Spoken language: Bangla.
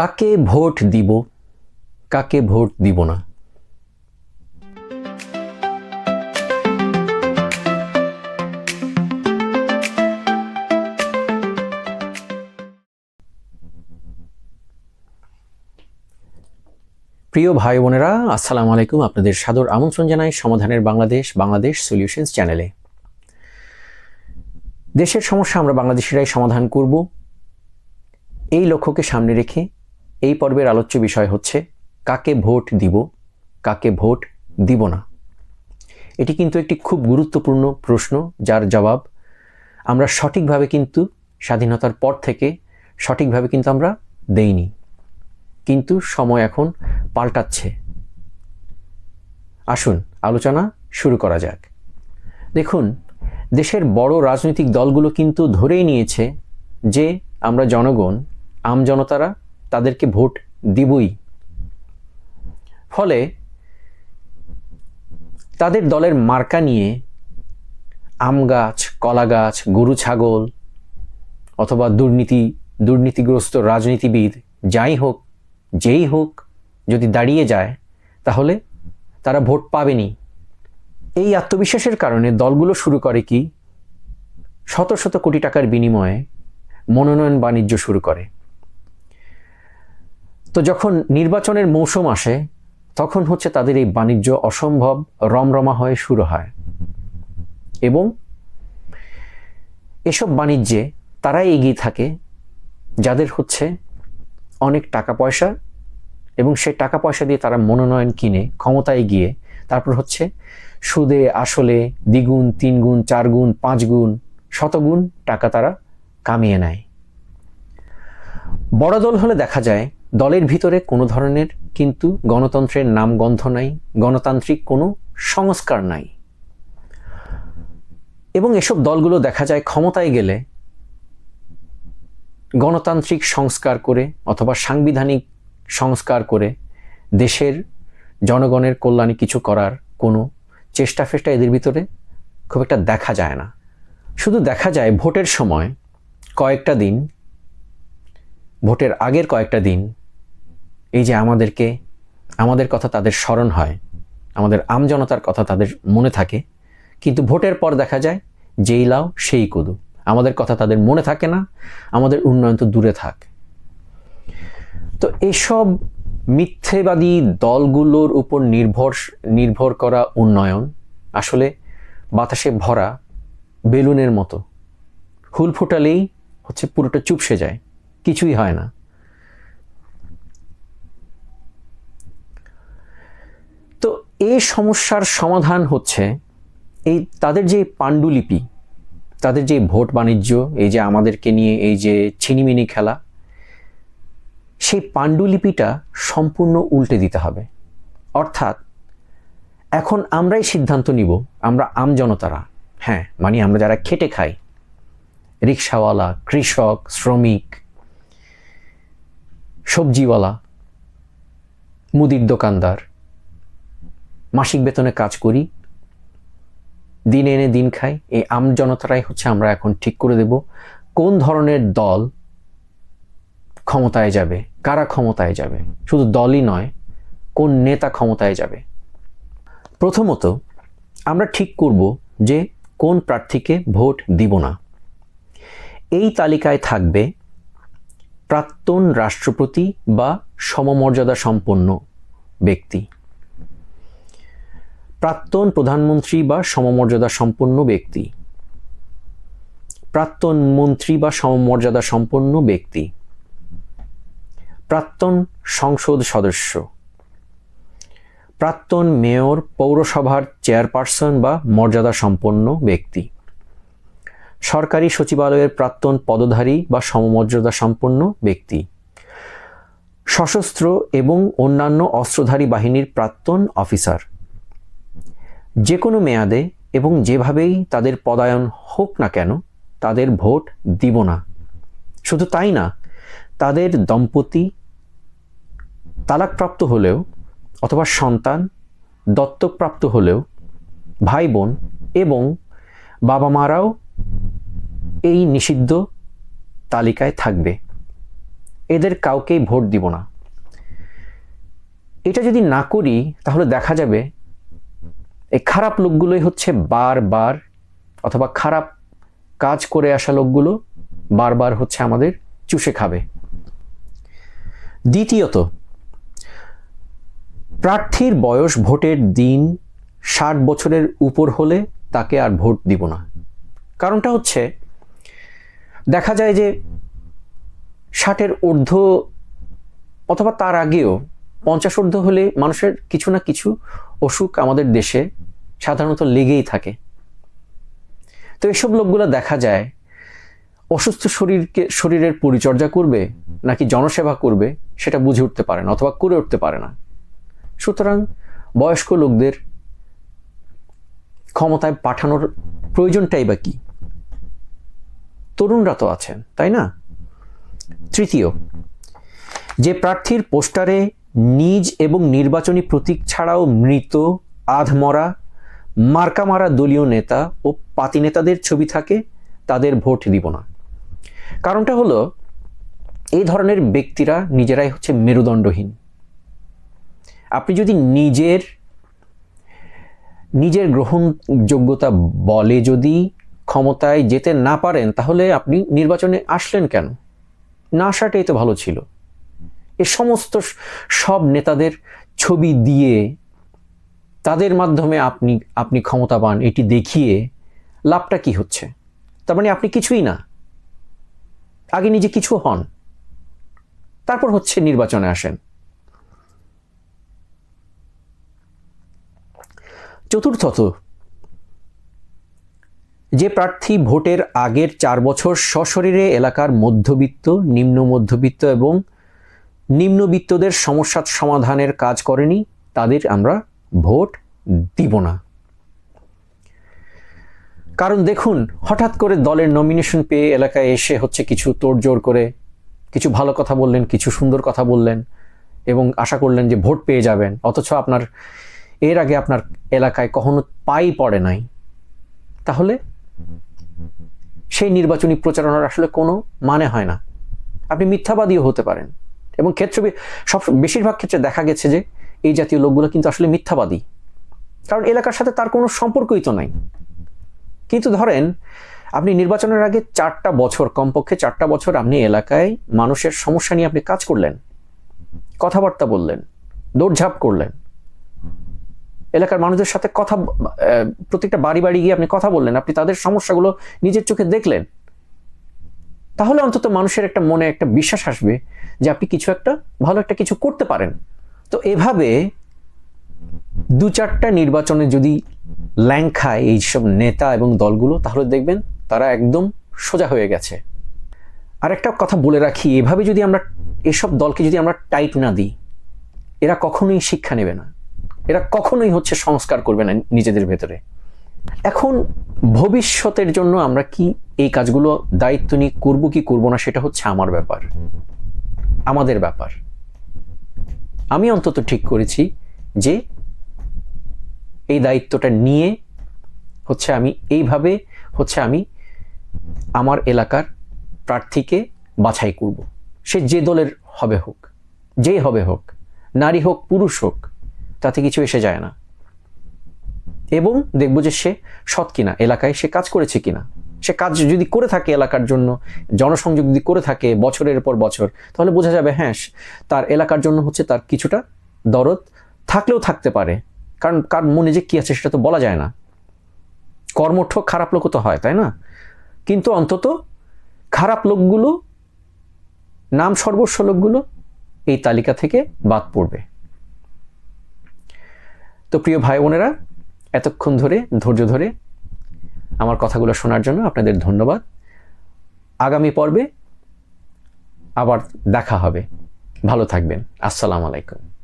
কাকে ভোট দিব? কাকে ভোট দিব না? প্রিয় ভাই বোনেরা, আসসালামু আলাইকুম আপনাদের সাদর আমন্ত্রণ জানাই সমাধানের বাংলাদেশ বাংলাদেশ সলিউশনস চ্যানেলে দেশের সমস্যা আমরা বাংলাদেশিরাই সমাধান করব। এই লক্ষ্যকে সামনে রেখে এই পর্বের আলোচ্য বিষয় হচ্ছে, কাকে ভোট দিব, কাকে ভোট দিব না? এটি কিন্তু একটি খুব গুরুত্বপূর্ণ প্রশ্ন, যার জবাব আমরা সঠিকভাবে কিন্তু স্বাধীনতার পর থেকে সঠিকভাবে কিন্তু আমরা দেইনি। কিন্তু সময় এখন পাল্টাচ্ছে। আসুন, আলোচনা শুরু করা যাক। দেখুন, দেশের বড় রাজনৈতিক দলগুলো কিন্তু ধরেই নিয়েছে যে আমরা জনগণ আমজনতারা তাদেরকে ভোট দিবই। ফলে তাদের দলের মার্কা নিয়ে আম গাছ, কলা গাছ, গরু, ছাগল অথবা দুর্নীতি, দুর্নীতিগ্রস্ত রাজনীতিবিদ যাই হোক, যেই হোক যদি দাঁড়িয়ে যায়, তাহলে তারা ভোট পাবেনি। এই আত্মবিশ্বাসের কারণে দলগুলো শুরু করে কি? শত শত কোটি টাকার বিনিময়ে মনোনয়ন বাণিজ্য শুরু করে। তো যখন নির্বাচনের মৌসুম আসে, তখন হচ্ছে তাদের এই বাণিজ্য অসম্ভব রমরমা হয়ে শুরু হয়। এবং এসব বাণিজ্যে তারাই এগিয়ে থাকে, যাদের হচ্ছে অনেক টাকা পয়সা এবং সেই টাকা পয়সা দিয়ে তারা মনোনয়ন কিনে ক্ষমতায় গিয়ে তারপর হচ্ছে সুদে, আসলে, দ্বিগুণ তিন গুণ চার গুণ পাঁচ গুণ শতগুণ টাকা তারা কামিয়ে নেয়। বড় দল হলে দেখা যায় দলের ভিতরে কোনো ধরনের কিন্তু গণতন্ত্রের নামগন্ধ নাই, গণতান্ত্রিক কোনো সংস্কার নাই। এবং এসব দলগুলো দেখা যায় ক্ষমতায় গেলে গণতান্ত্রিক সংস্কার করে অথবা সাংবিধানিক সংস্কার করে দেশের জনগণের কল্যাণে কিছু করার কোনো চেষ্টা ফেষ্টা এদের ভিতরে খুব একটা দেখা যায় না। শুধু দেখা যায় ভোটের সময় কয়েকটা দিন, ভোটের আগের কয়েকটা দিন এই যে আমাদেরকে, আমাদের কথা তাদের স্মরণ হয়, আমাদের আমজনতার কথা তাদের মনে থাকে, কিন্তু ভোটের পর দেখা যায়, যেই লাও সেই কুদু। আমাদের কথা তাদের মনে থাকে না, আমাদের উন্নয়ন তো দূরে থাক। তো এসব মিথ্যেবাদী দলগুলোর উপর নির্ভর নির্ভর করা উন্নয়ন আসলে বাতাসে ভরা বেলুনের মতো। হুল ফোটালেই হচ্ছে পুরোটা চুপসে যায়, কিছুই হয় না। তো এই সমস্যার সমাধান হচ্ছে এই তাদের যে পাণ্ডুলিপি, তাদের যে ভোট বাণিজ্য, এই যে আমাদেরকে নিয়ে এই যে ছিনিমিনি খেলা, সেই পাণ্ডুলিপিটা সম্পূর্ণ উল্টে দিতে হবে। অর্থাৎ এখন আমরাই সিদ্ধান্ত নিব, আমরা আমজনতারা হ্যাঁ মানে আমরা যারা খেটে খাই, রিক্সাওয়ালা, কৃষক, শ্রমিক, সবজিওয়ালা, মুদির দোকানদার মাসিক বেতনে কাজ করি, দিন এনে দিন খাই, এই আমজনতারাই হচ্ছে আমরা এখন ঠিক করে দেব। কোন ধরনের দল ক্ষমতায় যাবে? কারা ক্ষমতায় যাবে? শুধু দলই নয়, কোন নেতা ক্ষমতায় যাবে? প্রথমত, আমরা ঠিক করব যে কোন প্রার্থীকে ভোট দিব না। এই তালিকায় থাকবে প্রাক্তন রাষ্ট্রপতি বা সমমর্যাদা সম্পন্ন ব্যক্তি। প্রাক্তন প্রধানমন্ত্রী বা সমমর্যাদা সম্পন্ন ব্যক্তি। প্রাক্তন মন্ত্রী বা সমমর্যাদা সম্পন্ন ব্যক্তি। প্রাক্তন সংসদ সদস্য। প্রাক্তন মেয়র, পৌরসভার চেয়ারপারসন বা মর্যাদা সম্পন্ন ব্যক্তি। সরকারি সচিবালয়ের প্রাক্তন পদধারী বা সমমর্যাদা সম্পন্ন ব্যক্তি। সশস্ত্র এবং অন্যান্য অস্ত্রধারী বাহিনীর প্রাক্তন অফিসার। যে কোনো মেয়াদে এবং যেভাবেই তাদের পদায়ন হোক না কেন, তাদের ভোট দিব না। শুধু তাই না, তাদের দম্পতি তালাকপ্রাপ্ত হলেও অথবা সন্তান দত্তকপ্রাপ্ত হলেও ভাই বোন এবং বাবা মারাও এই নিষিদ্ধ তালিকায় থাকবে। এদের কাউকেই ভোট দিব না। এটা যদি না করি, তাহলে দেখা যাবে এই খারাপ লোকগুলোই হচ্ছে বারবার অথবা খারাপ কাজ করে আসা লোকগুলো বারবার হচ্ছে আমাদের চুষে খাবে। দ্বিতীয়ত, প্রার্থীর বয়স ভোটের দিন ষাট বছরের উপর হলে তাকে আর ভোট দিব না। কারণটা হচ্ছে, দেখা যায় যে ষাটের ঊর্ধ্ব অথবা তার আগেও পঞ্চাশ হলে মানুষের কিছু না কিছু অসুখ আমাদের দেশে সাধারণত লেগেই থাকে। তো এসব লোকগুলো দেখা যায়, অসুস্থ শরীরকে, শরীরের পরিচর্যা করবে নাকি জনসেবা করবে সেটা বুঝে উঠতে পারে না অথবা করে উঠতে পারে না। সুতরাং বয়স্ক লোকদের ক্ষমতায় পাঠানোর প্রয়োজনটাই বা কি? তরুণরা তো আছেন, তাই না? তৃতীয়, যে প্রার্থীর পোস্টারে নিজ এবং নির্বাচনী প্রতীক ছাড়াও মৃত, আধমরা, মার্কামারা দলীয় নেতা ও পাতি নেতাদের ছবি থাকে, তাদের ভোট দিব না। কারণটা হলো, এই ধরনের ব্যক্তিরা নিজেরাই হচ্ছে মেরুদণ্ডহীন। আপনি যদি নিজের নিজের গ্রহণযোগ্যতা বলে যদি ক্ষমতায় যেতে না পারেন, তাহলে আপনি নির্বাচনে আসলেন কেন? না আসাটাই তো ভালো ছিল। এ সমস্ত সব নেতাদের ছবি দিয়ে তাদের মাধ্যমে আপনি আপনি ক্ষমতা পান এটি দেখিয়ে লাভটা কি হচ্ছে? তার মানে আপনি কিছুই না। আগে নিজে কিছু হন। তারপর হচ্ছে নির্বাচনে আসেন। চতুর্থত, যে প্রার্থী ভোটের আগের চার বছর সশরীরে এলাকার মধ্যবিত্ত, নিম্ন মধ্যবিত্ত এবং নিম্নবিত্তদের সমস্যা সমাধানের কাজ করেনি, তাদের আমরা ভোট দিব না। কারণ দেখুন, হঠাৎ করে দলের নমিনেশন পেয়ে এলাকায় এসে হচ্ছে কিছু তোড়জোড় করে, কিছু ভালো কথা বললেন, কিছু সুন্দর কথা বললেন এবং আশা করলেন যে ভোট পেয়ে যাবেন। অথচ আপনার, এর আগে আপনার এলাকায় কখনো পাই পড়ে নাই। তাহলে সেই নির্বাচনী প্রচারণার আসলে কোনো মানে হয় না। আপনি মিথ্যাবাদীও হতে পারেন। এবং ক্ষেত্র সব বেশিরভাগ ক্ষেত্রে দেখা গেছে যে এই জাতীয় লোকগুলো কিন্তু আসলে মিথ্যাবাদী। কারণ এলাকার সাথে তার কোনো সম্পর্কই তো নাই। কিন্তু ধরেন, আপনি নির্বাচনের আগে চারটা বছর, কমপক্ষে চারটা বছর আপনি এলাকায় মানুষের সমস্যা নিয়ে আপনি কাজ করলেন, কথাবার্তা বললেন, দৌড়ঝাঁপ করলেন। এলাকার মানুষদের সাথে কথা প্রত্যেকটা বাড়ি বাড়ি গিয়ে আপনি কথা বললেন, আপনি তাদের সমস্যাগুলো নিজের চোখে দেখলেন। তাহলে অন্তত মানুষের একটা মনে একটা বিশ্বাস আসবে যে আপনি কিছু একটা ভালো একটা কিছু করতে পারেন। তো এভাবে দু চারটা নির্বাচনে যদি ল্যাং খায় এইসব নেতা এবং দলগুলো, তাহলে দেখবেন তারা একদম সোজা হয়ে গেছে। আর একটা কথা বলে রাখি, এভাবে যদি আমরা এসব দলকে যদি আমরা টাইট না দিই, এরা কখনোই শিক্ষা নেবে না। এরা কখনোই হচ্ছে সংস্কার করবে না নিজেদের ভেতরে। এখন ভবিষ্যতের জন্য আমরা কি এই কাজগুলো দায়িত্ব নিয়ে করব, কি করব না, সেটা হচ্ছে আমার ব্যাপার। আমাদের ব্যাপার। আমি অন্তত ঠিক করেছি যে এই দায়িত্বটা নিয়ে হচ্ছে আমি, এইভাবে হচ্ছে আমি আমার এলাকার প্রার্থীকে বাছাই করব। সে যে দলের হবে হোক, যেই হবে হোক, নারী হোক, পুরুষ হোক, তাতে কিছু এসে যায় না। এবং দেখব যে সে সৎ কিনা, এলাকায় সে কাজ করেছে কিনা। সে কাজ যদি করে থাকে এলাকার জন্য, জনসংযোগ যদি করে থাকে বছরের পর বছর, তাহলে বোঝা যাবে হ্যাঁ তার এলাকার জন্য হচ্ছে তার কিছুটা দরদ থাকলেও থাকতে পারে। কারণ কার মনে যে কী আছে সেটা তো বলা যায় না। কর্মঠ খারাপ লোকও তো হয়, তাই না? কিন্তু অন্তত খারাপ লোকগুলো, নাম সর্বস্ব লোকগুলো এই তালিকা থেকে বাদ পড়বে। তো প্রিয় ভাই বোনেরা এতক্ষণ ধরে, ধৈর্য ধরে আমার কথাগুলো শোনার জন্য আপনাদের ধন্যবাদ। আগামী পর্বে আবার দেখা হবে। ভালো থাকবেন। আসসালামু আলাইকুম।